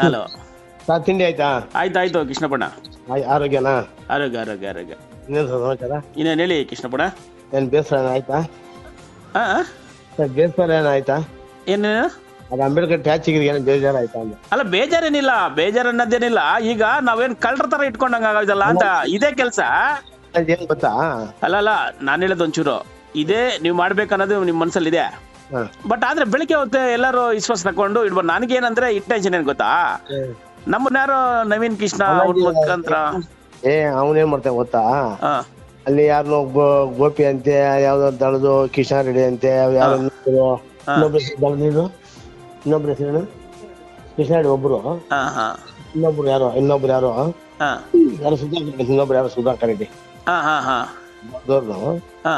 Hello sir ತಿಂಡಿ ಆಯ್ತಾ? ಆಯ್ತು ಆಯ್ತು ಕೃಷ್ಣಪ್ಪಣ್ಣ. ಆಯ್- ಆರೋಗ್ಯನಾ? ಆರೋಗ್ಯ ಆರೋಗ್ಯ ಆರೋಗ್ಯ. ಇನ್ನೇನು ಸಮಾಚಾರ? ಇನ್ನೇನು ಹೇಳಿ ಕೃಷ್ಣಪ್ಪಣ್ಣ? ಏನು ಬೇಸರ ಏನೋ ಆಯ್ತಾ ಹಾ ಸರ್ ಬೇಸರ ಏನಾಯ್ತಾ? ಆಯ್ತಾ ಏನೇನು ಅದು ಅಂಬೇಡ್ಕರ್ ಏನೋ ಬೇಜಾರು ಆಯ್ತಾ ಅಂದೆ? ಅಲ್ಲ ಬೇಜಾರೇನಿಲ್ಲ ಬೇಜಾರ್ ಅನ್ನೋದೇನಿಲ್ಲ ಈಗ ನಾವೇನ್ ಕಳ್ಳರ ತರ ಇಟ್ಕೊಂಡಂಗ ಆಗೋದಲ್ಲ ಅಂತ ಇದೇ ಕೆಲಸ. ಗೊತ್ತಾ? ಅಲ್ಲ ಅಲ್ಲ ನಾನು ಹೇಳೋದು ಒಂಚೂರು. ಇದೇ ನೀವು ಮಾಡ್ಬೇಕನ್ನೋದು ನಿಮ್ಮ ಮನಸ್ಸಲ್ಲಿ ಇದೆ ಹಾಂ ಬಟ್ ಆದ್ರೆ ಬೆಳಿಗ್ಗೆ ಹೊತ್ತು ಎಲ್ಲರೂ ವಿಶ್ವಾಸ ತಕೊಂಡು ಇಡ್ಬೋದು. ನನಗೇನಂದ್ರೆ ಇಟ್ಟೆನ್ಷನ್ ಏನ್ ಗೊತ್ತಾ? ನಮ್ಮನ್ನ ಯಾರೋ ನವೀನ್ ಕೃಷ್ಣ ಅವ್ರ ಮುಖಾಂತರ. ಏ ಅವನೇನ್ ಮಾಡ್ತಾನೆ ಗೊತ್ತಾ? ಅಲ್ಲಿ ಯಾರನ್ನೋ ಗೋಪಿ ಅಂತೆ ಯಾವ್ದೋ ದಳದು ಕಿಶನ್ ರೆಡ್ಡಿ ಅಂತೆ ಯಾರೋ ಇನ್ನೊಬ್ರು. ಇನ್ನೊಬ್ರು ಇನ್ನೊಬ್ರು ಕಿಶನ್ ರೆಡ್ಡಿ ಒಬ್ರು. ಇನ್ನೊಬ್ರು ಯಾರೋ ಇನ್ನೊಬ್ರು ಯಾರೋ? ಯಾರೋ ಸುಧಾಕರ್ ಇನ್ನೊಬ್ರು ಯಾರೋ ಸುಧಾಕರ್ ರೆಡ್ಡಿ. ಹಾ ಹಾ ಹಾ. ದೊಡ್ಡವ್ರು ಹಾ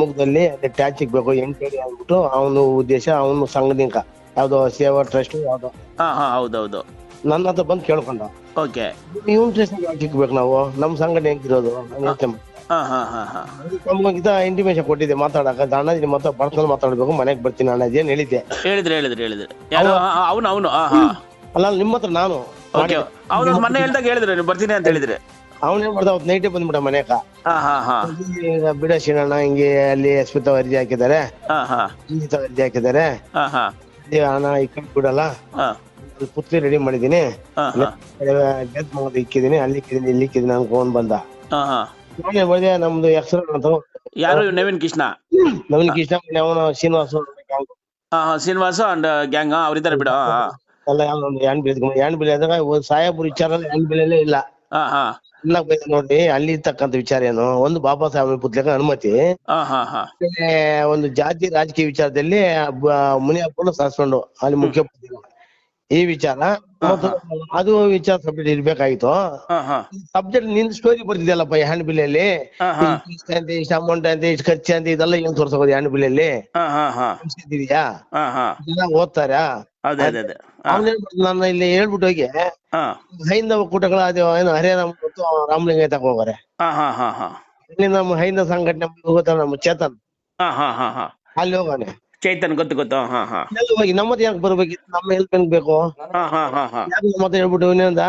ಮುಖದಲ್ಲಿ ಅದೇ ಟ್ಯಾಚ್ ಬೇಕು ಎಂಟೇಳಿ ಅಂದ್ಬಿಟ್ಟು ಅವನು ಉದ್ದೇಶ ಅವನು ಸಂಘದಿಂದ ಯಾವ್ದೋ ಸೇವಾ ಟ್ರಸ್ಟ್ ಯಾವ್ದೋ. ಹಾ ಹಾ ಹೌದೌದು. ನನ್ನ ಹತ್ರ ಬಂದು ಕೇಳ್ಕೊಂಡ. ಓಕೆ. ಇವನ್ ಟ್ರಸ್ಟ್ ಯಾಕೆ ಇಕ್ಬೇಕು ನಾವು? ನಮ್ ಸಂಘಟನೆ ಹೆಂಗಿರೋದು? ನಾನು ಇಂಟಿಮೇಶನ್ ಕೊಟ್ಟಿದ್ದೆ ಮಾತಾಡಕ ಅಣ್ಣಾಜಿ ಮತ್ತೆ ಪರ್ಸನಲ್ ಮಾತಾಡ್ಬೇಕು ಮನೆಗೆ ಬರ್ತೀನಿ ಅಣ್ಣಾಜಿ ಏನ್ ಹೇಳಿದ್ದೆ. ಹೇಳಿದ್ರೆ ಹೇಳಿದ್ರೆ ಹೇಳಿದ್ರೆ. ಅವನು ಅವನು ಅಲ್ಲ ಅಲ್ಲ, ನಿಮ್ಮ ಹತ್ರ ನಾನು ಅವ್ನು ಮೊನ್ನೆ ಹೇಳ್ದಾಗ ಹೇಳಿದ್ರೆ ನೀವು ಬರ್ತೀನಿ ಅಂತ ಹೇಳಿದ್ರಿ. ಅವನ್ ಏನ್ ಮಾಡ್ದ ಅವತ್ ನೈಟೇ ಬಂದ್ಬಿಟ್ಟ ಮನೆಕ. ಈಗ ಬಿಡ ಶಿಣಣ್ಣ ಹಿಂಗೆ ಅಲ್ಲಿ ಸ್ಮಿತ ಅರ್ಜಿ ಹಾಕಿದ್ದಾರೆ. ಸಂಗೀತ ಅರ್ಜಿ ಹಾಕಿದ್ದಾರೆ. ಅಣ್ಣ ಈ ಬಿಡಲ್ಲ. ಅಲ್ಲಿ ಪುತ್ಲಿ ರೆಡಿ ಮಾಡಿದೀನಿ ಗೆದ್ ಮಗದ ಇಕ್ಕಿದೀನಿ ಅಲ್ಲಿ ಇಕ್ಕಿದೀನಿ ಇಲ್ಲಿ ಇಕ್ಕಿದೀನಿ ಫೋನ್ ಬಂದ. ನಾನೇ ಮಾಡಿದೆ ನಮ್ದು ಹೆಸರು ಅಂತ ಯಾರು ನವೀನ್ ಕೃಷ್ಣ? ನವೀನ್ ಕೃಷ್ಣ ಅವನು ಶ್ರೀನಿವಾಸ ಶ್ರೀನಿವಾಸ ಅಂಡ್ ಗ್ಯಾಂಗ್ ಅವ್ರಿದ್ದಾರೆ ಬಿಡ. ಎಲ್ಲ ಒಂದು ಹ್ಯಾಂಡ್ ಬಿಲ್ ಹ್ಯಾಂಡ್ ಬಿಲ್ ಸಾಹೇಬ್ರ ವಿಚಾರ ಹ್ಯಾಂಡ್ ಬಿಲ್ಲೇ ಇಲ್ಲ. ಇಲ್ಲ ಬೈದ್ ಅಲ್ಲಿ ಇರ್ತಕ್ಕಂಥ ವಿಚಾರ ಏನು? ಒಂದು ಬಾಬಾ ಸಾಹೇಬ್ ಪುತ್ಲಿಕ ಅನುಮತಿ. ಒಂದು ಜಾತಿ ರಾಜಕೀಯ ವಿಚಾರದಲ್ಲಿ ಮುನಿಯಪ್ಪನ ಸಾರಿಸ್ಕೊಂಡು ಅಲ್ಲಿ ಮುಖ್ಯ ಈ ವಿಚಾರ ಮತ್ತು ಅದು ವಿಚಾರ ಸಬ್ಜೆಕ್ಟ್ ಇರ್ಬೇಕಾಗಿತ್ತು ಹಾ ಸಬ್ಜೆಕ್ಟ್ ನಿನ್ ಸ್ಟೋರಿ ಬರ್ತಿದೆಯಲ್ಲಪ್ಪ ಈ ಹ್ಯಾಂಡ್ ಬಿಲ್ ಅಲ್ಲಿ? ಹಾ ಹಾ ಇಷ್ಟ ಅಂತ ಇಷ್ಟ ಅಮೌಂಟ್ ಅಂತ ಇಷ್ಟು ಖರ್ಚು ಅಂತ ಇದೆಲ್ಲ ಏನ್ ತೋರ್ಸಬಹುದು ಹ್ಯಾಂಡ್ ಬಿಲ್ ಅಲ್ಲಿ? ಓದ್ತಾರ ಹಾ ಹಾ ಇದೆಯಾ ಓದ್ತಾರಾ? ಅದೇ ನನ್ನ ಇಲ್ಲಿ ಹೇಳ್ಬಿಟ್ಟು ಹೋಗಿ ಹೈಂದವ ಕೂಟಗಳ ಅದು ಏನು ಹರಿಯಾಣ ಮತ್ತು ರಾಮಲಿಂಗ ತಕ ಹೋಗಾರೆ. ಇಲ್ಲಿ ನಮ್ಮ ಹೈಂದ ಸಂಘಟನೆ ಹೋಗುತ್ತಾರ ನಮ್ಮ ಚೇತನ್? ಅಲ್ಲಿ ಹೋಗಾನೆ. ಚೈತನ್ ಗೊತ್ತು ಗೊತ್ತು. ಹಾ ಹೋಗಿ ನಮ್ಮದು ಯಾಕೆ ಬರ್ಬೇಕಿತ್ತು? ನಮ್ಮ ಹೆಲ್ಪ್ ಹೆಂಗ್ ಬೇಕು? ಹಾ ಹಾ ಹಾ ಹಾ. ಯಾಕೆ ಮತ್ತೆ ಹೇಳ್ಬಿಟ್ಟು ಇನ್ನೊಂದ?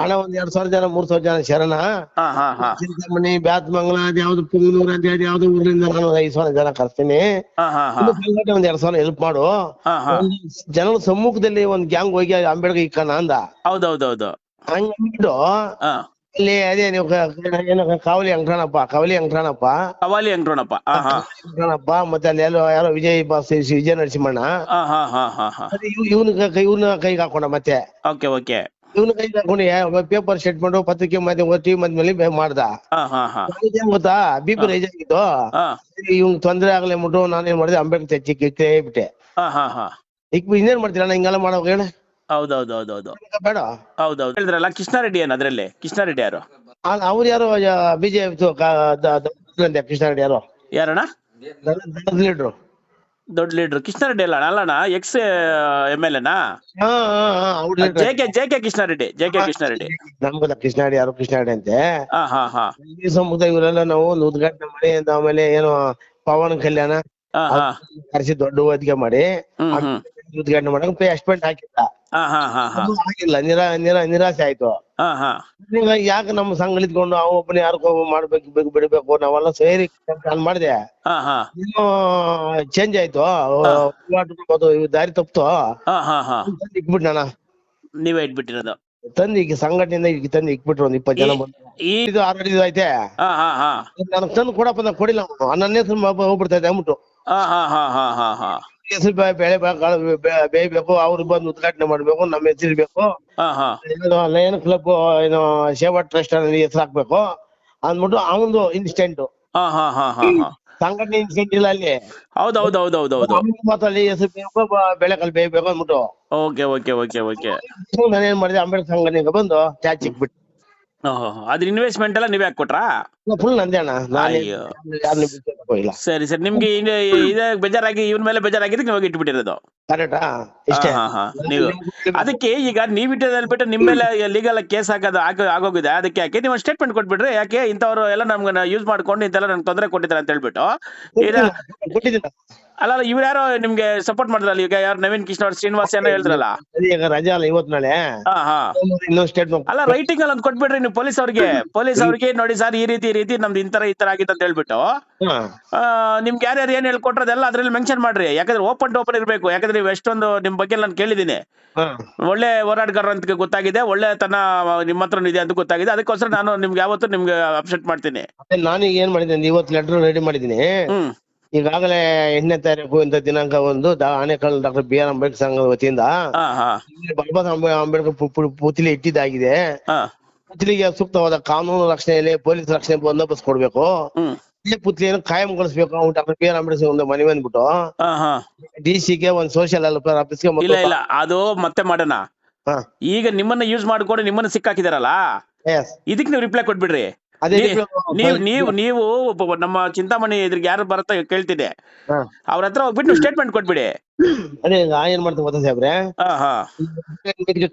ಹಣ ಒಂದ್ ಎರಡ್ ಸಾವಿರ ಜನ ಮೂರ್ ಸಾವಿರ ಜನ ಶರಣ? ಹಾ ಹಾ ಹಾ. ಚಿಂತಾಮಣಿ ಬ್ಯಾತ್ಮಂಗ್ಲ ಅದ್ ಯಾವ್ದು ಪುಂಗನೂರ್ ಅಂತ ಹೇಳಿ ಯಾವ್ದು ಊರಿಂದ ನಾನು ಒಂದ್ ಐದ್ ಸಾವಿರ ಜನ ಕರ್ತೀನಿ ಹಾ ಹಾ ಹಾ. ಒಂದು ಸಂಘಟನೆ ಒಂದ್ ಎರಡ್ ಸಾವಿರ ಹೆಲ್ಪ್ ಮಾಡು. ಹಾ ಹಾ. ಒಂದು ಜನರ ಸಮ್ಮುಖದಲ್ಲಿ ಒಂದ್ ಗ್ಯಾಂಗ್ ಹೋಗಿ ಅಂಬೇಡ್ಕರ್ ಇಕ್ಕಣ ಅಂದ. ಹೌದೌದೌದು. ಹಂಗ್ ಅಂದ್ಬಿಟ್ಟು ಅಲ್ಲಿ ಅದೇ ನೀವು ಏನು ಕಾವಲಿ ಅಂಕಣಪ್ಪ ಕಾವಲಿ ಅಂಕಣಪ್ಪ. ಕವಾಲಿ ಅಂಕ್ರೋಣಪ್ಪ ಅಂಕಣಪ್ಪ ಮತ್ತೆ ಅಲ್ಲಿ ಎಲ್ಲೋ ಯಾರೋ ವಿಜಯ್ ಬಾಸ್ ವಿಜಯ ನರಸಿಂಹಣ್ಣ. ಅದೇ ಇವ್- ಇವ್ನ ಕೈ ಇವ್ನ ಕೈಗೆ ಹಾಕೊಂಡ ಮತ್ತೆ. Okay okay. ಇವ್ನ ಕೈಗೆ ಹಾಕೊಂಡು ಪೇಪರ್ ಮಾಡು ಪತ್ರಿಕೆ ಮಾಧ್ಯಮ ಟಿವಿ ಮಾಧ್ಯಮದಲ್ಲಿ ಮಾಡ್ದ. ಹಾ ಹಾ ಹಾ. ನನಗೆ ಏನ್ ಗೊತ್ತಾ? ಬಿಪಿ ಪಿ ರೈಸ್ ಆಗಿತ್ತು ಹಾ. ಇವ್ನ್ ತೊಂದ್ರೆ ಆಗ್ಲಿ ಮುಟ್ಟು ನಾನೇನ್ ಮಾಡಿದೆ ಅಂಬೇಡ್ಕರ್ ಚಿಕ್ಕ ಹಾ ಹಾ ಹಾ. ಇಕ್ ಇನ್ನೇನ್ ಮಾಡ್ತೀರ ಅಣ್ಣ ಹಿಂಗೆಲ್ಲ ಮಾಡೋ ಹೇಳ. ಹೌದೌದೌದೌದು. ಬೇಡ? ಹೌದೌದು. ಹೇಳಿದ್ರಲ್ಲ ಕೃಷ್ಣಾರೆಡ್ಡಿ ಏನು ಅದ್ರಲ್ಲಿ? ಕೃಷ್ಣಾರೆಡ್ಡಿ ಯಾರು? ಅವ್ರು ಯಾರು ಬಿಜೆಪಿ ಕೃಷ್ಣ ರೆಡ್ಡಿ ಯಾರೋ? ಯಾರಣ್ಣ? ಲೀಡ್ರು. ದೊಡ್ಡ ಲೀಡರ್. ಕೃಷ್ಣಾರೆಡ್ಡಿ ಅಲ್ಲ ಅಲ್ಲಣ್ಣ ex M L ಎನಾ. J K J K Krishnareddy J K Krishnareddy ನಮ್ಗಲ್ಲ Krishna Reddy ಯಾರು ಕೃಷ್ಣ ರೆಡ್ಡಿ ಅಂತೆ? ಹಾ ಹಾ ಹಾ. ಈ ಸಮುದಾಯ ಇವರೆಲ್ಲ ನಾವು ಉದ್ಘಾಟನೆ ಮಾಡಿ ಆಮೇಲೆ ಏನು ಪವನ್ ಕಲ್ಯಾಣ ಕರೆಸಿ ದೊಡ್ಡ ವೇದಿಕೆ ಮಾಡಿ ಉದ್ಘಾಟನೆ ಮಾಡಕ್ ಪೇ ಎಸ್ಪೆಂಟ್ ಹಾಕಿಲ್ಲ. ಅದು ಆಗಿಲ್ಲ ನಿರಾ ನಿರಾ ನಿರಾಸೆ ಆಯ್ತು. ಯಾಕೆ ನಮ್ಮ ಸಂಘ ಇಟ್ಕೊಂಡು ಅವ ಒಬ್ಬನೇ ಯಾರಿಗೋ ಮಾಡ್ಬೇಕು ಬೇಕು ಬಿಡ್ಬೇಕು? ನಾವೆಲ್ಲ ಸೇರಿ ಮಾಡ್ದೆ. ಮಾಡಿದೆ ಏನೋ ಚೇಂಜ್ ಆಯ್ತು. ದಾರಿ ಹಾ ಇಕ್ಬಿಟ್ಟು ನಾನು ನೀವೇ ಇಟ್ಬಿಟ್ಟಿರೋದು. ತಂದು ಈಗ ಸಂಘಟನೆಯಿಂದ ಈಗ ತಂದು ಇಕ್ಬಿಟ್ರು ಒಂದ್ ಇಪ್ಪತ್ತು ಜನ ಬಂದು. ಇದು ಆಲ್ರೆಡಿ ಐತೆ. ನನಗ್ ತಂದು ಕೊಡಪ್ಪ ನಾನು ಕೊಡಿಲ್ಲ. ನನ್ನ ಹೆಸರು ಹೋಗ್ಬಿಡ್ತಾ ಇದೆ ಅಂದ್ಬಿಟ್ಟು. ಹಾ ಹಾ ಹಾ ಹಾ ಹಾ ಹಾ. ಹೆಸರು ಬೆಳೆ ಬೇಯಬೇಕು ಅವ್ರು ಬಂದು ಉದ್ಘಾಟನೆ ಮಾಡ್ಬೇಕು ನಮ್ಮ ಹೆಸರು ಇರ್ಬೇಕು ಹಾ ಹಾ. ಏನು ಲಯನ್ ಕ್ಲಬ್ ಏನು ಸೇವಾ ಟ್ರಸ್ಟ್ ಹೆಸರು ಹಾಕ್ಬೇಕು. ಅಂದ್ಬಿಟ್ಟು ಅವನು ಇನ್ಸ್ಟೆಂಟ್ ಹಾ ಹಾ ಹಾ ಹಾ ಹಾ. ಸಂಘಟನೆ ಇನ್ಸ್ಟೆಂಟ್ ಇಲ್ಲ ಅಲ್ಲಿ. ಹೌದು ಮಾತಲ್ಲಿ ಹೆಸರು ಬೇಕು ಬೆಳೆ ಕಾಲ ಬೇಯಬೇಕು ಅಂದ್ಬಿಟ್ಟು. Okay okay okay okay. ನಾನೇನ್ ಮಾಡಿದೆ ಅಂಬೇಡ್ಕರ್ ಸಂಘಟನೆ ಬಂದು ಟ್ಯಾಚ್ ಇಕ್ಬಿಟ್ಟು ಅದ್ರ ಇನ್ವೆಸ್ಟ್ಮೆಂಟ್ ಎಲ್ಲ ನೀವೇ ಹಾಕೊಟ್ರಾ ಫುಲ್ ನಂದೇ ಅಣ್ಣ. ನಾನು ಅಯ್ಯೋ. ಯಾರನ್ನ ಬಿಟ್ಟು ಹೋಗಿಲ್ಲ. ಸರಿ ಸರಿ. ನಿಮ್ಗೆ ಇದೇ ಬೇಜಾರಾಗಿ ಇವನ್ ಮೇಲೆ ಬೇಜಾರಾಗಿದ್ದಕ್ಕೆ ಇವಾಗ ಇಟ್ಬಿಟ್ಟಿರೋದು? ಕರೆಕ್ಟಾ ಹಾ ಇಷ್ಟೇ. ಹಾ ಹಾ ನೀವು ಅದಕ್ಕೆ ಈಗ ನೀವ್ ಇಟ್ಟಿದ್ಬಿಟ್ಟು ಬಿಟ್ಟು ನಿಮ್ಮ ಮೇಲೆ ಲೀಗಲ್ ಕೇಸ್ ಹಾಕೋದು ಆಗ ಆಗೋಗಿದೆ. ಅದಕ್ಕೆ ಯಾಕೆ? ನೀವು ಸ್ಟೇಟ್ಮೆಂಟ್ ಕೊಟ್ಬಿಟ್ರೆ ಯಾಕೆ ಇಂಥವ್ರು ಎಲ್ಲ ನಮ್ಗೆ ಯೂಸ್ ಮಾಡ್ಕೊಂಡು ಇಂತೆಲ್ಲ ನನ್ಗೆ ತೊಂದರೆ ಕೊಟ್ಟಿದ್ದಾರೆ ಅಂತ ಹೇಳ್ಬಿಟ್ಟು. ಈಗ ಕೊಟ್ಟಿದ್ದೀನಿ. ಅಲ್ಲ ಅಲ್ಲ ಇವ್ರು ಯಾರೋ ನಿಮ್ಗೆ ಸಪೋರ್ಟ್ ಮಾಡಿದ್ರಲ್ಲ? ಈಗ ಯಾರು ನವೀನ್ ಕೃಷ್ಣ ಅವ್ರು ಶ್ರೀನಿವಾಸ್ ಏನೋ ಹೇಳಿದ್ರಲ್ಲ? ಈಗ ರಜೆ ಅಲ್ಲ ಇವತ್ ನಾಳೆ ಹಾ ಹಾ. ಇನ್ನೊಂದು ಸ್ಟೇಟ್ಮೆಂಟ್ ಅಲ್ಲ ರೈಟಿಂಗ್ ಅಲ್ಲಿ ಒಂದ್ ಕೊಟ್ಬಿಡ್ರಿ ನೀವು ಪೊಲೀಸ್ ಅವ್ರಿಗೆ. ಪೊಲೀಸ್ ಅವ್ರಿಗೆ ನೋಡಿ ಸರ್ ಈ ರೀತಿ ರೀತಿ ನಮ್ದು ಈ ತರ ಈ ತರ ಆಗಿದೆ ಅಂತ ಹೇಳ್ಬಿಟ್ಟು ಆ, ನಿಮ್ಗೆ ಯಾರ್ಯಾರು ಏನ್ ಹೇಳ್ಕೊಟ್ರೆ ಅದೆಲ್ಲ ಅದ್ರಲ್ಲಿ ಮೆನ್ಷನ್ ಮಾಡ್ರಿ. ಯಾಕಂದ್ರೆ ಓಪನ್ ಟು ಓಪನ್ ಇರಬೇಕು. ಯಾಕಂದ್ರೆ ನೀವು ಎಷ್ಟೊಂದು ನಿಮ್ ಬಗ್ಗೆ ನಾನು ಕೇಳಿದೀನಿ ಒಳ್ಳೆ ಹೋರಾಟಗಾರ ಅಂತ ಗೊತ್ತಾಗಿದೆ ಒಳ್ಳೆ ತನ್ನ ನಿಮ್ಮ ಹತ್ರ ಇದೆ ಅಂತ ಗೊತ್ತಾಗಿದೆ. ಅದಕ್ಕೋಸ್ಕರ ನಾನು ನಿಮ್ಗೆ ಯಾವತ್ತೂ ನಿಮ್ಗೆ ಅಪ್ಸೆಟ್ ಮಾಡ್ತೀನಿ. ನಾನು ಏನ್ ಮಾಡಿದ್ದೀನಿ ಇವತ್ತು ಲೆಟರ್ ರೆಡಿ ಮಾಡಿದ್ದೀನಿ. ಈಗಾಗಲೇ ಎಂಟನೇ ತಾರೀಕು ಇಂಥ ದಿನಾಂಕ ಒಂದು Anekal doctor B R Ambedkar ಸಂಘದ ವತಿಯಿಂದ ಬಾಬಾ ಸಾಹೇಬ್ ಅಂಬೆ- ಅಂಬೇಡ್ಕರ್ ಪುತ್ಲಿ ಇಟ್ಟಿದ್ದಾಗಿದೆ. ಪುತ್ಲಿಗೆ ಸೂಕ್ತವಾದ ಕಾನೂನು ರಕ್ಷಣೆಯಲ್ಲಿ ಪೊಲೀಸ್ ರಕ್ಷಣೆ ಬಂದೋಬಸ್ತ್ ಕೊಡ್ಬೇಕು ಈ ಪುತ್ಲಿಯನ್ನು ಕಾಯಂಗೊಳಿಸ್ಬೇಕು. ಅವ್ನು ಡಾಕ್ಟರ್ ಬಿ ಆರ್ ಅಂಬೇಡ್ಕರ್ ಒಂದು ಮನವಿ ಅಂದ್ಬಿಟ್ಟು ಡಿ ಸಿ ಗೆ ಒಂದು ಸೋಷಿಯಲ್ ಹೆಲ್ಪರ್ ಆಫೀಸ್ಗೆ ಇಲ್ಲ ಇಲ್ಲ. ಅದು ಮತ್ತೆ ಮಾಡೋಣ. ಈಗ ನಿಮ್ಮನ್ನ ಯೂಸ್ ಮಾಡ್ಕೊಂಡು ನಿಮ್ಮನ್ನ ಸಿಕ್ಕಾಕಿದಾರಲ್ಲ? ಇದಕ್ಕೆ ಇದಕ್ ನೀವು ರಿಪ್ಲೈ ಕೊಟ್ಬಿಡ್ರಿ. ನೀವು ನೀವು ನೀವು ನಮ್ಮ ಚಿಂತಾಮಣಿ ಇದ್ರಿಗೆ ಯಾರು ಬರತ್ತ ಕೇಳ್ತಿದೆ. ಅವ್ರ ಹತ್ರ ಹೋಗ್ಬಿಟ್ಟು ಸ್ಟೇಟ್ಮೆಂಟ್ ಕೊಟ್ಬಿಡಿ. ಅದೇ ಈಗ ಏನ್ ಮಾಡ್ತೀನಿ ಗೊತ್ತಾ ಸಾಹೇಬ್ರೆ? ಹಾ ಹಾ.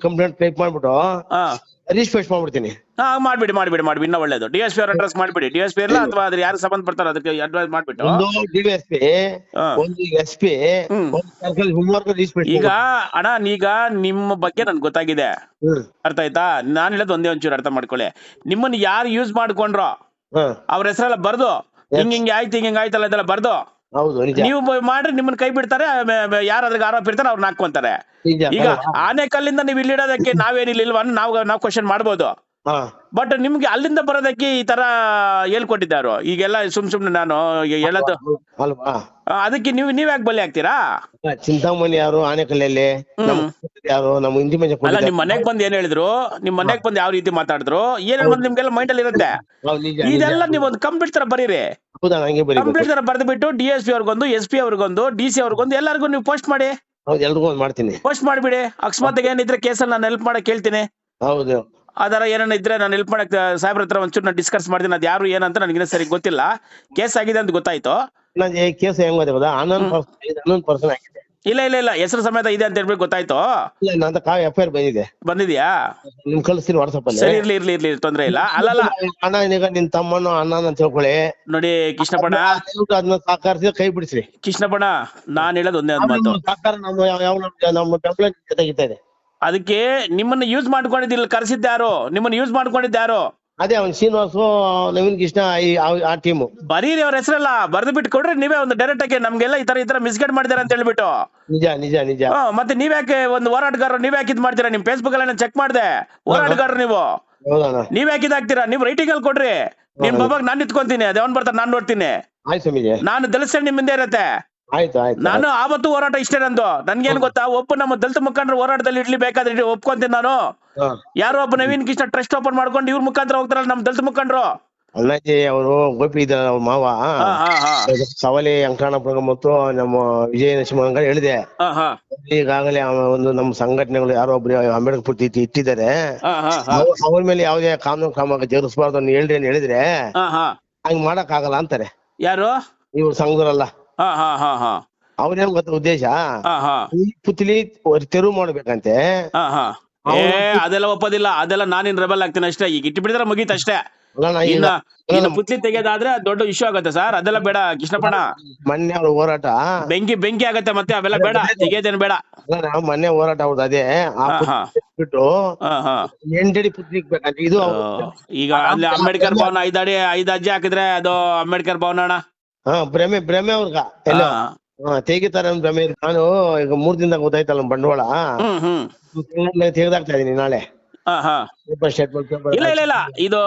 ಕಂಪ್ಲೇಂಟ್ ಟೈಪ್ ಮಾಡ್ಬಿಟ್ಟು ಹಾ. ರಿಜಿಸ್ಟ್ರೇಷನ್ ಮಾಡ್ಬಿಡ್ತೀನಿ. ಹಾ ಮಾಡ್ಬಿಡಿ ಮಾಡ್ಬಿಡಿ ಮಾಡ್ಬಿಡಿ. ಇನ್ನ ಒಳ್ಳೇದು. ಡಿಎಸ್ಪಿ ಎಸ್ ಪಿ ಅವ್ರ ಅಡ್ರೆಸ್ ಮಾಡ್ಬಿಡಿ. ಡಿ ಎಸ್ ಪಿ ಇಲ್ಲ ಅಥವಾ ಅದ್ರ ಯಾರು ಸಂಬಂಧ ಪಡ್ತಾರ ಅದಕ್ಕೆ ಅಡ್ವೈಸ್ ಮಾಡ್ಬಿಟ್ಟು. ಒಂದು ಹಾ. ಒಂದು ಎಸ್ ಪಿ ಹ್ಮ್. ಒಂದು ಸರ್ಕಲ್ ಹೋಮ್ವರ್ಕ್ ರಿಜಿಸ್ಟ್ರೇಷನ್ ಈಗ ಅಣ್ಣ ಈಗ ನಿಮ್ಮ ಬಗ್ಗೆ ನನ್ಗೆ ಗೊತ್ತಾಗಿದೆ. ಹ್ಮ್. ಅರ್ಥ ಆಯ್ತಾ? ನಾನು ಹೇಳೋದು ಒಂದೇ ಒಂಚೂರು ಅರ್ಥ ಮಾಡ್ಕೊಳ್ಳಿ. ನಿಮ್ಮನ್ನ ಯಾರು ಯೂಸ್ ಮಾಡ್ಕೊಂಡ್ರೋ ಹಾ. ಅವ್ರ ಹೆಸರೆಲ್ಲ ಬರ್ದು ಹಿಂಗ್ ಹಿಂಗೆ ಆಯ್ತು ಹಿಂಗ್ ಹಿಂಗ್ ಆಯ್ತಲ್ಲ ಇದೆಲ್ಲ ಬರ್ದು ಹೌದು ನೀವು ಮಾಡ್ರಿ ನಿಮ್ಮನ್ನ ಕೈ ಬಿಡ್ತಾರೆ ಯಾರು ಅದ್ರಿಗೆ ಆರೋಪ ಇರ್ತಾರೆ ಅವ್ರನ್ನ ಹಾಕೊಂತಾರೆ ಈಗ ಈಗ ಆನೆಕಲ್ಲಿಂದ ನೀವು ಇಲ್ಲಿಡೋದಕ್ಕೆ ನಾವೇನಿಲ್ಲ ಇಲ್ವಾ ನಾವು ನಾವು ಕ್ವಶನ್ ಮಾಡ್ಬೋದು. ಬಟ್ ನಿಮ್ಗೆ ಅಲ್ಲಿಂದ ಬರೋದಕ್ಕೆ ಈ ತರ ಹೇಳ್ಕೊಟ್ಟಿದ್ದಾರು? ಈಗೆಲ್ಲ ಸುಮ್ ಸುಮ್ನೆ ನಾನು ಹೇಳೋದು. ಅಲ್ವಾ? ಅದಕ್ಕೆ ನೀವು ನೀವ್ ಯಾಕೆ ಬಲಿ ಆಗ್ತೀರಾ? ಚಿಂತಾಮಣಿ ಯಾರು ಆನೆಕಲ್ಲಲ್ಲಿ? ಯಾರು ನಮ್ಮ ಹಿಂದಿ ಮಂಜ ಅಲ್ಲ ನಿಮ್ ಮನೆಗ್ ಬಂದ್ ಏನ್ ಹೇಳಿದ್ರು? ನಿಮ್ ಮನೆಗ್ ಬಂದ್ ಯಾವ ರೀತಿ ಮಾತಾಡಿದ್ರು? ಏನ್ ನಿಮ್ಗೆಲ್ಲ ಮೈಂಡ್ ಅಲ್ಲಿ ಇರುತ್ತೆ. ಇದೆಲ್ಲ ನೀವು ಒಂದು ಕಂಪ್ಲೀಟ್ ತರ ಬರೀರಿ. ಕಂಪ್ಲೀಟ್ ತರ ಬರ್ದ್ಬಿಟ್ಟು ಡಿ ಎಸ್ ಪಿ ಅವ್ರಿಗೊಂದು ಎಸ್ ಪಿ ಅವ್ರಿಗೊಂದು ಡಿ ಸಿ ಅವ್ರಿಗೊಂದು ಎಲ್ಲರಿಗೂ ನೀವು ಪೋಸ್ಟ್ ಮಾಡಿ. ಎಲ್ರಿಗೂ ಒಂದ್ ಮಾಡ್ತೀನಿ. ಪೋಸ್ಟ್ ಮಾಡ್ಬಿಡಿ. ಅಕಸ್ಮಾತ್ ಏನಿದ್ರೆ ಕೇಸಲ್ಲಿ ನಾನು ಹೆಲ್ಪ್ ಮಾಡಕ್ ಕೇಳ್ತೀನಿ. ಹೌದು. ಅದರ ಏನೇನು ಇದ್ರೆ ನಾನು ಹೆಲ್ಪ್ ಮಾಡಕ್ಕೆ ಸಾಹೇಬ್ರ ಹತ್ರ ಒಂಚೂರು ನಾನು ಡಿಸ್ಕಸ್ ಮಾಡ್ತೀನಿ. ಅದು ಯಾರು ಏನಂತ ನನಗಿನ್ನ ಸರಿ ಗೊತ್ತಿಲ್ಲ. ಕೇಸ್ ಆಗಿದೆ ಅಂತ ಗೊತ್ತಾಯ್ತು. ಕೇಸ್ ಹೆಂಗ್ ಗೊತ್ತಾ ಗೊತ್ತಾ ಹನ್ನೊಂದು ಪರ್ಸನ್ ಹನ್ನೊಂದು ಪರ್ಸನ್ ಆಗಿದೆ. ಇಲ್ಲ ಇಲ್ಲ ಇಲ್ಲ. ಹೆಸರು ಸಮೇತ ಇದೆ ಅಂತ ಹೇಳ್ಬಿಟ್ಟು ಗೊತ್ತಾಯ್ತು. ಇಲ್ಲ ನಂತ ಕಾ ಎಫ್ ಐ ಆರ್ ಬಂದಿದೆ. ಬಂದಿದ್ಯಾ? ನಿಮ್ ಕಳಿಸ್ತೀನಿ ವಾಟ್ಸಪ್ ಅಲ್ಲಿ. ಸರಿ ಇರ್ಲಿ ಇರ್ಲಿ ಇರ್ಲಿ ತೊಂದ್ರೆ ಇಲ್ಲ. ಅಲ್ಲಲ್ಲ ಅಣ್ಣ ಈಗ ನಿನ್ ತಮ್ಮನ ಅಣ್ಣನ ಅಂತ ತಿಳ್ಕೊಳ್ಳಿ ನೋಡಿ ಕೃಷ್ಣಪ್ಪಣ ದಯವಿಟ್ಟು ಅದನ್ನ ಸಹಕರಿಸಿ ಕೈ ಬಿಡಿಸ್ರಿ. ಕೃಷ್ಣಪ್ಪಣ ನಾನು ಹೇಳೋದು ಒಂದೇ ಒಂದು ಮಾತು. ಸಹಕಾರ ನಮ್ಮ ಯಾವ ನಮ್ಮ- ಕಂಪ್ಲೇಂಟ್ ಬೆಂಬಲ ಜೊತೆಗಿತ್ತಾ ಇದೆ. ಅದಕ್ಕೆ ನಿಮ್ಮನ್ನ ಯೂಸ್ ಮಾಡ್ಕೊಂಡಿದ್ದಿಲ್ಲ ಕರೆಸಿದ್ಯಾರು ನಿಮ್ಮನ್ನ ಯೂಸ್ ಮಾಡ್ಕೊಂಡಿದ್ಯಾರು ಅದೇ ಅವ್ನು ಶ್ರೀನಿವಾಸು ನವೀನ್ ಕೃಷ್ಣ ಈ- ಆ- ಆ ಟೀಮು ಬರೀರಿ ಅವ್ರ ಹೆಸರಲ್ಲ ಬರ್ದು ಬಿಟ್ಟು ಕೊಡ್ರಿ ನೀವೇ ಒಂದು ಡೈರೆಕ್ಟ್ ಆಗಿ ನಮ್ಗೆಲ್ಲ ಈ ತರ ಈ ತರ ಮಿಸ್ಗೈಡ್ ಮಾಡಿದಾರೆ ಅಂತ ಹೇಳ್ಬಿಟ್ಟು. ನಿಜ ನಿಜ ನಿಜ. ಮತ್ತೆ ಮತ್ತೆ ನೀವ್ಯಾಕೆ ಒಂದು ಹೋರಾಟಗಾರ ನೀವ್ಯಾಕೆ ಇದ್ ಮಾಡ್ತೀರಾ? ನಿಮ್ ಫೇಸ್ಬುಕ್ ಎಲ್ಲ ಚೆಕ್ ಮಾಡ್ದೆ. ಹೋರಾಟಗಾರ ನೀವು. ಹೌದಣ್ಣ. ನೀವ್ಯಾಕೆ ಇದಾಗ್ತೀರಾ? ನೀವ್ ರೈಟಿಂಗ್ ಅಲ್ಲಿ ಕೊಡ್ರಿ. ನಿಮ್ ಬಾಬಾಗ್ ನಾನ್ ನಿಂತ್ಕೊಂತೀನಿ ಅದೇ ಅವ್ನ್ ಬರ್ತಾರೆ ನಾನ್ ನೋಡ್ತೀನಿ. ಆಯ್ತು ಸ್ವಾಮೀಜಿ. ನಾನು ದಲಿತ ನಿಮ್ ಹಿಂದೆ ಇರತ್ತೆ. ಆಯ್ತು ಆಯ್ತು ನಾನು ಆವತ್ತು ಹೋರಾಟ ಇಷ್ಟೇ ನಂದು. ನನ್ಗೇನ್ ಗೊತ್ತಾ? ಒಪ್ಪು ನಮ್ಮ ದಲಿತ ಮುಖಂಡರು ಹೋರಾಟದಲ್ಲಿ ಇಡ್ಲಿ ಬೇಕಾದ್ರೆ ಒಪ್ಕೊಂತೀನಿ ನಾನು. ಯಾರು ಒಬ್ಬ ನವೀನ್ ಕೃಷ್ಣ ಟ್ರಸ್ಟ್ ಓಪನ್ ಮಾಡ್ಕೊಂಡು ಇವ್ರ ಮುಖಾಂತರ ಹೋಗ್ತಾರಲ್ಲ ನಮ್ ದಲಿತ ಮುಖಂಡರು. ಅಲ್ಲಾಜಿ ಅವರು ಗೋಪಿ ಇದ್ದಾರೆ ಅವ್ರ ಮಾವ? ಸವಲಿ ಅಂಕಣಪುರ ಮತ್ತು ನಮ್ಮ ವಿಜಯ ನರಸಿಂಹ ಹೇಳಿದೆ. ಈಗಾಗಲೇ ಒಂದು ನಮ್ಮ ಸಂಘಟನೆಗಳು ಯಾರೋ ಒಬ್ರು ಅಂಬೇಡ್ಕರ್ ಪೂರ್ತಿ ಇಟ್ಟಿದ್ದಾರೆ. ಅವ್ರ- ಮೇಲೆ ಯಾವುದೇ ಕಾನೂನು ಕ್ರಮ ಜರುಗಿಸಬಾರ್ದು ಹೇಳ್ರಿ ಅಂತ ಹೇಳಿದ್ರೆ ಹಂಗ್ ಮಾಡಕ್ ಆಗಲ್ಲ ಅಂತಾರೆ. ಯಾರು? ಇವ್ರು ಹಾ ಅವ್ರೇನ್ ಗೊತ್ತ ಉದ್ದೇಶ? ಹಾ ಹಾ. ಈ ಪುತ್ಲಿ ತೆರವು ಮಾಡ್ಬೇಕಂತೆ. ಹಾ ಹಾ. ಏ ಅದೆಲ್ಲ ಒಪ್ಪೋದಿಲ್ಲ. ಅದೆಲ್ಲ ನಾನಿನ್ ರೆಬಲ್ ಆಗ್ತೀನಿ ಅಷ್ಟೇ. ಈಗ ಇಟ್ಟು ಬಿಡಿದ್ರೆ ಮುಗೀತ ಅಷ್ಟೇ. ಇನ್ನ ಪುತ್ಲಿ ತೆಗೆಯೋದಾದ್ರೆ ದೊಡ್ಡ ಇಶ್ಯೂ ಆಗುತ್ತೆ ಸರ್. ಅದೆಲ್ಲ ಬೇಡ ಕೃಷ್ಣಪ್ಪಣ ಮೊನ್ನೆ ಅವ್ರ ಹೋರಾಟ. ಬೆಂಕಿ ಬೆಂಕಿ ಆಗತ್ತೆ ಮತ್ತೆ ಅವೆಲ್ಲ ಬೇಡ. ತೆಗೆದೇನು ಬೇಡ. ಮೊನ್ನೆ ಹೋರಾಟ ಅವ್ರದ್ದು ಅದೇ. ಬಿಟ್ಟು ಹಾ ಹಾ. ಎಂಟಡಿ ಪುತ್ಲಿ ಬೇಕಂತೆ ಇದು ಈಗ ಅಲ್ಲಿ ಅಂಬೇಡ್ಕರ್ ಭವನ ಐದ್ ಅಡಿ ಐದ್ ಅಜ್ಜಿ ಹಾಕಿದ್ರೆ ಅದು ಅಂಬೇಡ್ಕರ್ ಭವನ ಅಣ್ಣ. ಹಾ ಭ್ರಮೆ ಭ್ರಮೆ ಅವ್ರಗ ಎಲ್ಲ ಹಾ. ತೆಗಿತಾರೆ ಅಂತ ಭ್ರಮೆ ಇದೆ. ನಾನು ಈಗ ಮೂರ್ ದಿನದಾಗ ಗೊತ್ತಾಯ್ತಲ್ಲ ನಮ್ ಬಂಡವಾಳ ಹ್ಮ್ ಹ್ಮ್ ತೆಗೆದಾಕ್ತಾ ಇದೀನಿ ನಾಳೆ ಹಾ ಹಾ. ಪೇಪರ್ ಸ್ಟೇಟ್ಮೆಂಟ್ ಇಲ್ಲ ಇಲ್ಲ ಇಲ್ಲ. ಇದು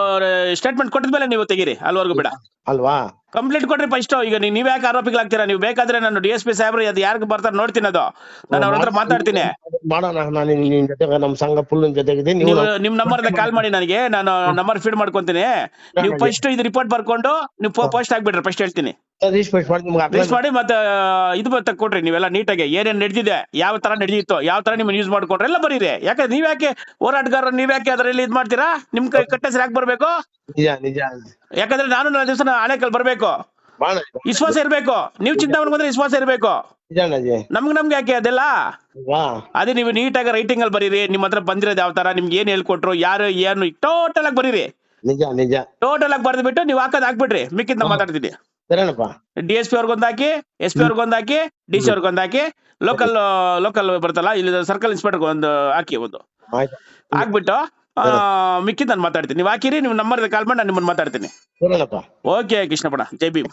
ಸ್ಟೇಟ್ಮೆಂಟ್ ಕೊಟ್ಟಿದ್ಮೇಲೆ ನೀವು ತೆಗೀರಿ ಅಲ್ವರೆಗೂ ಬೇಡ. ಅಲ್ವಾ? ಕಂಪ್ಲೀಟ್ ಕೊಡ್ರಿ ಫಸ್ಟ್ ಈಗ ನೀವ್ ನೀವ್ ಯಾಕೆ ಆರೋಪಿಗಳಾಗ್ತೀರಾ? ನೀವು ಬೇಕಾದ್ರೆ ನಾನು ಡಿ ಎಸ್ ಪಿ ಸಾಹೇಬ್ರು ಅದು ಯಾರಿಗೆ ಬರ್ತಾರೆ ನೋಡ್ತೀನಿ ಅದು. ನಾನು ಅವ್ರ ಹತ್ರ ಮಾತಾಡ್ತೀನಿ. ಮಾಡೋಣ ನಾನು ಜೊತೆ ನಮ್ಮ ಸಂಘ ಫುಲ್ ಜೊತೆಗಿದೆ. ನೀವು ನೀವು ನಿಮ್ ನಂಬರ್ ಕಾಲ್ ಮಾಡಿ ನನಗೆ. ನಾನು ನಂಬರ್ ಫೀಡ್ ಮಾಡ್ಕೊಂತೀನಿ. ನೀವು ಫಸ್ಟ್ ಇದು ರಿಪೋರ್ಟ್ ಬರ್ಕೊಂಡು ನೀವು ಪೋಸ್ಟ್ ಆಗ್ಬಿಡ್ರಿ ಫಸ್ಟ್ ಹೇಳ್ತೀನಿ. ರಿಜಿಸ್ಟ್ರೇಷನ್ ಮಾಡಿ ನಿಮ್ಗೆ ರಿಲೀಸ್ ಮಾಡಿ ಮತ್ತೆ ಇದು ಮತ್ತೆ ಕೊಡ್ರಿ ನೀವೆಲ್ಲ ನೀಟಾಗಿ. ಏನೇನ್ ನಡೆದಿದೆ ಯಾವ ತರ ನಡೆದಿತ್ತು ಯಾವ ತರ ನಿಮ್ಮನ್ನ ಯೂಸ್ ಮಾಡ್ಕೊಂಡ್ರೆ ಎಲ್ಲ ಬರೀರಿ. ಯಾಕಂದ್ರೆ ನೀವ್ ಯಾಕೆ ಹೋರಾಟಗಾರ ನೀವ್ ಯಾಕೆ ಅದರಲ್ಲಿ ಇದ್ ಮಾಡ್ತೀರಾ? ನಿಮ್ ಕೈ ಕಟ್ಟೆಸರು ಯಾಕೆ ಬರ್ಬೇಕು? ನಿಜ ನಿಜ ಯಾಕಂದ್ರೆ ನಾನು ನಾಳೆ ದಿವಸ ಆಣೆಕಲ್ ಬರ್ಬೇಕು. ವಿಶ್ವಾಸ ಇರ್ಬೇಕು. ನೀವು ಚಿಂತೆ ಬಂದ್ರೆ ವಿಶ್ವಾಸ ಇರ್ಬೇಕು. ನಮ್ಗ್ ನಮ್ಗೆ ಯಾಕೆ ಅದೆಲ್ಲ? ಅದೇ ನೀವು ನೀಟಾಗಿ ರೈಟಿಂಗ್ ಅಲ್ಲಿ ಬರೀರಿ. ನಿಮ್ ಹತ್ರ ಬಂದಿರೋದು ಯಾವ ತರ ನಿಮ್ಗೆ ಏನ್ ಹೇಳ್ಕೊಟ್ರು ಯಾರು ಏನು ಟೋಟಲ್ ಆಗಿ ಬರೀರಿ. ನಿಜ ನಿಜ. ಟೋಟಲ್ ಆಗಿ ಬರ್ದ್ಬಿಟ್ಟು ನೀವು ಹಾಕೋದ್ ಹಾಕ್ಬಿಡ್ರಿ. ಮಿಕ್ಕಿದ್ ನಾ ಮಾತಾಡ್ತೀನಿ. ಸರಿನಪ್ಪ. ಡಿ ಎಸ್ ಪಿ ಅವ್ರಿಗೊಂದು ಹಾಕಿ ಎಸ್ ಪಿ ಅವ್ರಿಗೊಂದು ಹಾಕಿ ಡಿ ಸಿ ಅವ್ರಿಗೊಂದು ಹಾಕಿ ಲೋಕಲ್ ಲೋಕಲ್ ಬರ್ತಲ್ಲ ಇಲ್ಲಿ ಸರ್ಕಲ್ ಇನ್ಸ್ಪೆಕ್ಟರ್ ಒಂದು ಹಾಕಿ ಒಂದು. ಹಾಕ್ಬಿಟ್ಟು ಮಿಕ್ಕಿ ನಾನು ಮಾತಾಡ್ತೀನಿ. ನೀವು ಹಾಕಿರಿ ನೀವು ನಂಬರ್ ಕಾಲ್ ಮಾಡಿ ನಾನು ನಿಮ್ಮನ್ನ ಮಾತಾಡ್ತೀನಿ. ಓಕೆ ಕೃಷ್ಣಪ್ಪಣ ಜೈ ಭೀಮ್.